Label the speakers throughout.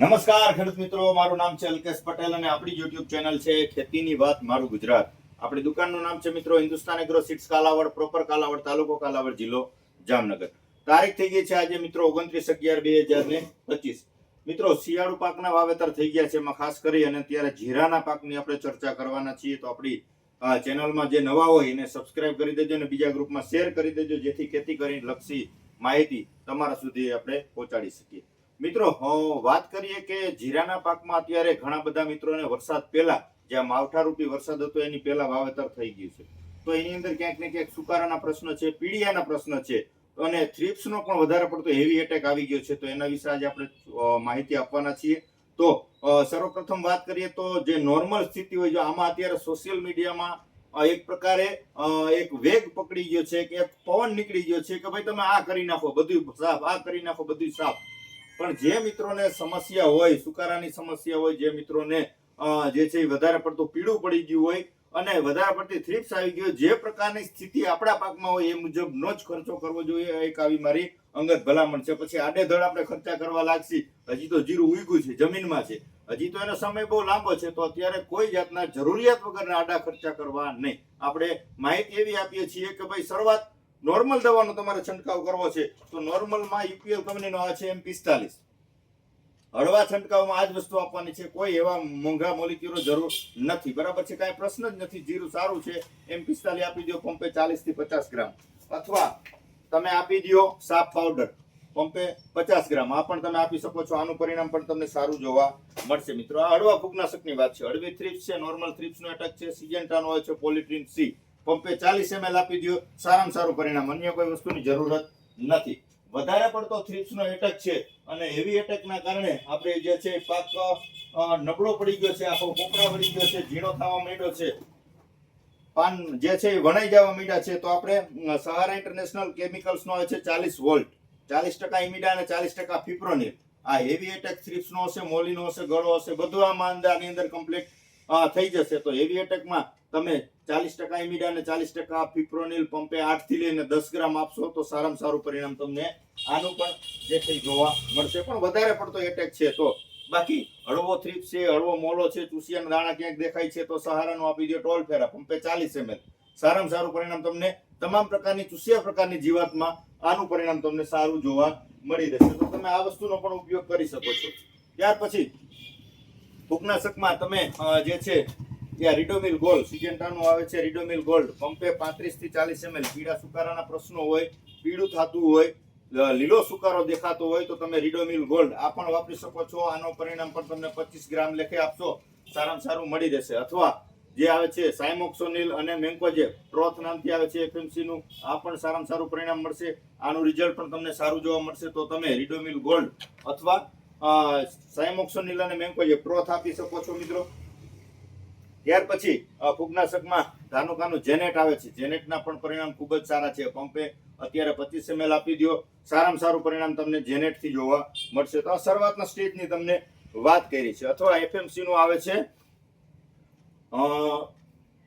Speaker 1: નમસ્કાર ખેડૂત મિત્રો, મારું નામ છે અલ્કેશ પટેલ અને આપણી યુટ્યુબ ચેનલ છે ખેતીની વાત મારું ગુજરાત. આપણી દુકાનનું નામ છે મિત્રો Hindustan agro seeds Kalavad proper Kalavad તાલુકો કાલાવડ જિલ્લો જામનગર. તારીખ થઈ ગઈ છે આજે મિત્રો ઓગણત્રીસ અગિયાર બે હજાર ને પચીસ. મિત્રો, શિયાળુ પાકના વાવેતર થઈ ગયા છે એમાં ખાસ કરી અને અત્યારે જીરાના પાકની આપણે ચર્ચા કરવાના છીએ તો આપણી ચેનલમાં જે નવા હોય એને સબસ્ક્રાઇબ કરી દેજો અને બીજા ગ્રુપમાં શેર કરી દેજો જેથી ખેતી કરી લક્ષી માહિતી તમારા સુધી આપણે પહોંચાડી શકીએ. મિત્રો વાત કરીએ કે જીરાના પાકમાં અત્યારે ઘણા બધા મિત્રોને વરસાદ પહેલા, જ્યાં માવઠારૂપી વરસાદ હતો, એની પહેલા વાવેતર થઈ ગયું છે. તો એની અંદર ક્યાંક ને ક્યાંક સુકારાના પ્રશ્ન છે પીડિયાના પ્રશ્ન છે, અને થ્રિપ્સનો પણ વધારે પડતો હેવી એટેક આવી ગયો છે. તો એના વિશે આજે આપણે માહિતી આપવાના છીએ. તો સર્વપ્રથમ વાત કરીએ તો જે નોર્મલ સ્થિતિ હોય, જો આમાં અત્યારે સોશિયલ મીડિયામાં એક પ્રકારે એક વેગ પકડી ગયો છે, કે એક પવન નીકળી ગયો છે, કે ભાઈ તમે આ કરી નાખો, બધું સાફ, આ કરી નાખો, બધું સાફ. પણ જે મિત્રોને સમસ્યા હોય, સુકારાની સમસ્યા હોય, જે મિત્રોને જે છે વધારે પડતું પીળું પડી ગયું હોય અને વધારે પડતી થ્રીપ્સ આવી ગયો જે પ્રકારની સ્થિતિ આપણા પાકમાં હોય એ મુજબનો જ ખર્ચો કરવો જોઈએ. એક આવી મારી અંગત ભલામણ છે. પછી આડેધડ આપણે ખર્ચા કરવા લાગશી. હજી તો જીરું ઉગ્યું છે, જમીનમાં છે. હજી તો એનો સમય બહુ લાંબો છે, તો અત્યારે કોઈ જાતના જરૂરિયાત વગરના આડા ખર્ચા કરવા નહીં. આપણે માહિતી એવી આપીએ છીએ કે ભાઈ શરૂઆત નોર્મલ દવાનો તમારે છંટકાવ કરવો છે, તો નોર્મલમાં યુપીએલ કંપનીનો આ છે એમ પિસ્તાલીસ. હળવા છંટકાવમાં આ જ વસ્તુ આપવાની છે, કોઈ એવા મોંઘા મોલિક્યુલો જરૂર નથી. બરાબર છે, કાંઈ પ્રશ્ન જ નથી, જીરું સારું છે, એમ પિસ્તાલીસ આપી દો, પંપે ચાલીસથી પચાસ ગ્રામ. અથવા તમે આપી દો સાફ પાવડર પંપે પચાસ ગ્રામ. આ પણ તમે આપી શકો છો, આનું પરિણામ પણ તમને સારું જોવા મળશે. મિત્રો, આ હળવા ફૂગનાશકની વાત છે. હળવી થ્રીપ્સ છે નોર્મલ થ્રીપ્સનો એટેક છે સિજન્ટાનો હોય છે પોલિટ્રીન સી પંપે ચાલીસ એમએલ આપી દો સારામાં સારું પરિણામ. અન્ય કોઈ વસ્તુની જરૂરત નથી. વધારે પડતો થ્રીપ્સનો એટેક છે. અને હેવી એટેકના કારણે આપણે જે છે પાક નબળો પડી ગયો છે. આખો કોપરા પડી ગયો છે. ઝીણો થવા માંડ્યો છે. પાન જે છે એ વણાઈ જવા માંડ્યા છે. તો આપણે સહારા ઇન્ટરનેશનલ કેમિકલ્સનો હોય છે ચાલીસ વોલ્ટ ચાલીસ ટકા ઇમિડા અને ચાલીસ ટકા ફિપ્રોનિલ આ હેવી એટેક થ્રિપ્સનો હશે, મોલીનો હશે, ગળો હશે, બધું આમાં માંદાની અંદર કમ્પ્લીટ થઈ જશે. તો હેવી એટેકમાં તમે ચાલીસ ટકા ઇમિડા અને ચાલીસ ટકા ફિપ્રોનિલ પંપે આઠથી લઈને દસ ગ્રામ આપશો તો સારામાં સારું પરિણામ તમને આનું પણ જે છે જોવા મળશે. પણ વધારે પડતો એટેક છે તો. બાકી હળવો થ્રીપ છે, હળવો મોલો છે, ચૂસિયાના દાણા ક્યાંક દેખાય છે તો સહારાનો આપી દો ટોલ ફેરા પંપે ચાલીસ એમએલ. સારામાં સારું પરિણામ તમને તમામ પ્રકારની ચૂસિયા પ્રકારની જીવાતમાં આનું પરિણામ તમને સારું જોવા મળી રહેશે. તો તમે આ વસ્તુનો પણ ઉપયોગ કરી શકો છો. ત્યાર પછી ફૂગનાશકમાં તમે જે છે ત્યાં રિડોમિલ ગોલ્ડ સિજન્ટાનું આવે છે રિડોમિલ ગોલ્ડ પંપે પાંત્રીસથી ચાલીસ એમએલ પીળા સુકારાના પ્રશ્નો હોય, પીળું થતું હોય લીલો સુકારો દેખાતો હોય તો તમે રિડોમિલ ગોલ્ડ આ પણ વાપરી શકો છો. આનો પરિણામ પણ તમને પચીસ ગ્રામ લેખે આપશો. સારામાં સારું મળી રહેશે. અથવા જે આવે છે સાયમોક્સોનિલ અને મેન્કોજેબ ટ્રોથ નામથી આવે છે એફએમસીનું આ પણ સારામાં સારું પરિણામ મળશે. આનું રિઝલ્ટ પણ તમને સારું જોવા મળશે. તો તમે રિડોમિલ ગોલ્ડ અથવા સાયમોક્સોનિલ અને મેન્કોજેબ ટ્રોથ આપી શકો છો મિત્રો. ત્યાર પછી ફૂગનાશકમાં ધાનુકાનું જેનેટ આવે છે. જેનેટના પણ પરિણામ ખૂબ જ સારા છે. પંપે અત્યારે પચીસ એમએલ આપી દો સારામાં સારું પરિણામ તમને જેનેટથી જોવા મળશે. તો આ શરૂઆતના સ્ટેજની તમને વાત કરી છે. અથવા એફએમસીનું આવે છે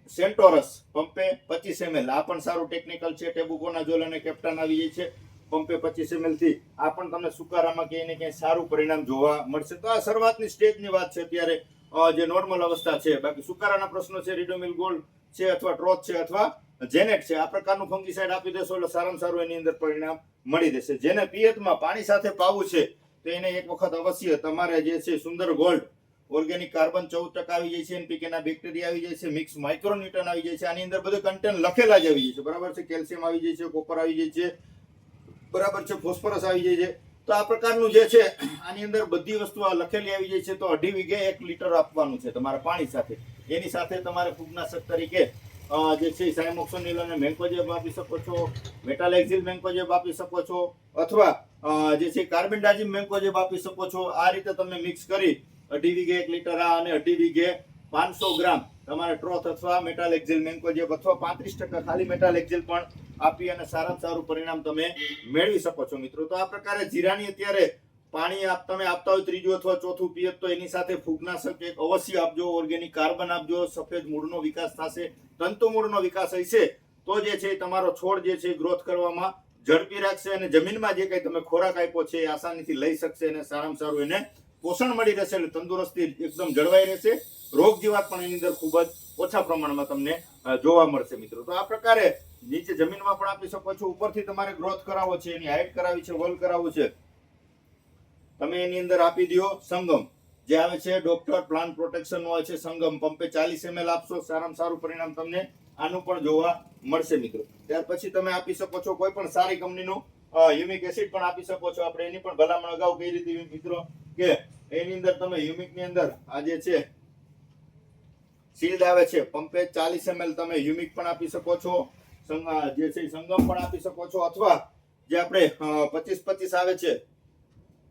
Speaker 1: સેન્ટોરસ. પંપે પચીસ એમએલ. આ પણ સારું ટેકનિકલ છે. ટેબુકોના જોલ અને કેપ્ટન આવી જાય છે. પંપે પચીસ એમએલથી આ પણ તમને સુકારામાં ક્યાંય ને ક્યાંય સારું પરિણામ જોવા મળશે. તો આ શરૂઆતની સ્ટેજની વાત છે. અત્યારે અ, જે નોર્મલ અવસ્થા છે, બાકી સુકારાના પ્રશ્નો છે રિડોમિલ ગોલ્ડ છે અથવા ટ્રોથ છે અથવા જેનેટ છે, આ પ્રકારનું ફંગીસાઇડ આપી દેશો એટલે સારામાં સારું એની અંદર પરિણામ મળી દેશે જેને પિયતમાં પાણી સાથે પાવું છે, તો એને એક વખત અવશ્ય તમારે જે છે સુંદર ગોલ્ડ ઓર્ગેનિક કાર્બન ચૌદ ટકા આવી જાય છે એનપીકેના બેક્ટેરિયા આવી જાય છે મિક્સ માઇક્રોન્યુટન આવી જાય છે, આની અંદર બધું કન્ટેન્ટ લખેલા જ આવી જાય છે. બરાબર છે કેલ્શિયમ આવી જાય છે કોપર આવી જાય છે, બરાબર છે ફોસ્ફરસ આવી જાય છે. તો આ પ્રકારનું જે છે, આની અંદર બધી વસ્તુ લખેલી આવી જાય છે, તો અઢી વીઘે એક લીટર આપવાનું છે તમારે પાણી સાથે. એની સાથે તમારે ફૂગનાશક તરીકે જે છે સાયમોક્સોનિલ અને મેન્કોજેબ આપી શકો છો, મેટાલેક્ઝિલ મેન્કોજેબ આપી શકો છો, અથવા જે છે કાર્બેન્ડાઝિમ મેન્કોજેબ આપી શકો છો. આ રીતે તમે મિક્સ કરી અઢી વીઘે એક લીટર આ અને અઢી વીઘે પાંચસો ગ્રામ તમારે ટ્રોથ અથવા મેટાલેક્ઝિલ મેન્કોજેબ અથવા પાંત્રીસ ટકા ખાલી મેટાલેક્ઝિલ પણ આપી અને સારામાં સારું પરિણામ તમે મેળવી શકો છો મિત્રો. તો આ પ્રકારે જીરાની અત્યારે પાણી આપ તમે આપતા હોય ત્રીજું અથવા ચોથું પિયત, તો એની સાથે ફૂગનાશક એક અવશ્ય આપજો ઓર્ગેનિક કાર્બન આપજો, સફેદ મૂળનો વિકાસ થશે, તંતુ મૂળનો વિકાસ હશે, તો જે છે તમારો છોડ જે છે ગ્રોથ કરવામાં ઝડપી રાખશે અને જમીનમાં જે કંઈ તમે ખોરાક આપ્યો છે એ આસાનીથી લઈ શકશે અને સારામાં સારું એને પોષણ મળી રહેશે એટલે તંદુરસ્તી એકદમ જળવાઈ રહેશે. રોગ જીવાત પણ એની અંદર ખૂબ જ ઓછા પ્રમાણમાં તમને જોવા મળશે મિત્રો. તો આ પ્રકારે નીચે જમીનમાં પણ આપી શકો છો. ઉપરથી તમારે ગ્રોથ કરાવવો છે, એની હાઈટ કરાવી છે વોલ કરાવવું છે. તમે એની અંદર આપી દો સંગમ. જે આવે છે ડોક્ટર પ્લાન્ટ પ્રોટેક્શન હોય છે સંગમ. પંપે ચાલીસ એમએલ આપશો, સારામાં સારું પરિણામ તમને આનું પણ જોવા મળશે મિત્રો. ત્યાર પછી તમે આપી શકો છો કોઈ પણ સારી કંપનીનું હ્યુમિક એસિડ પણ આપી શકો છો. આપણે એની પણ ભલામણ અગાઉ કઈ રીતે મિત્રો કે એની અંદર તમે હ્યુમિકની અંદર આ જે છે શિલ્ડ આવે છે, પંપે ચાલીસ એમએલ તમે હ્યુમિક પણ આપી શકો છો. જે છે સંગમ પણ આપી શકો છો. અથવા જે આપણે પચીસ પચીસ આવે છે.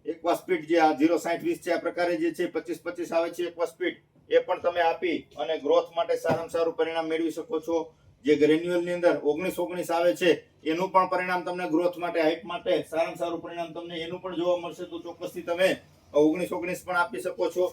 Speaker 1: એકવા સ્પીડ જે આ જીરો સાઠ વીસ છે, આ પ્રકારે જે છે પચીસ પચીસ આવે છે એકવા સ્પીડ. એ પણ તમે આપી અને ગ્રોથ માટે સારામાં સારું પરિણામ મેળવી શકો છો. જે ગ્રેન્યુઅલની અંદર ઓગણીસ ઓગણીસ આવે છે, એનું પણ પરિણામ તમને ગ્રોથ માટે હાઇટ માટે સારામાં સારું પરિણામ તમને એનું પણ જોવા મળશે. તો ચોક્કસથી તમે ઓગણીસ ઓગણીસ પણ આપી શકો છો.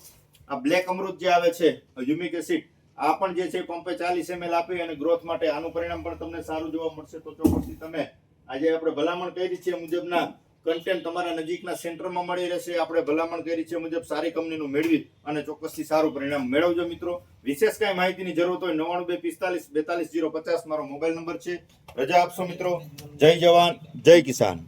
Speaker 1: આ બ્લેક અમૃત જે આવે છે હ્યુમિક એસિડ આ પણ જે છે પંપે ચાલીસ એમએલ આપી અને ગ્રોથ માટે આનું પરિણામ પણ તમને સારું જોવા મળશે. તો ચોક્કસથી તમે આજે આપણે ભલામણ કરી છે મુજબના કન્ટેન્ટ તમારા નજીકના સેન્ટરમાં મળી રહેશે. આપણે ભલામણ કરી છે મુજબ સારી કંપનીનું મેળવી અને ચોક્કસથી સારું પરિણામ મેળવજો મિત્રો. વિશેષ કાંઈ માહિતીની જરૂરત હોય નવ્વાણું બે પિસ્તાલીસ બેતાલીસ જીરો પચાસ મારો મોબાઈલ નંબર છે. રજા આપશો મિત્રો. જય જવાન, જય કિસાન.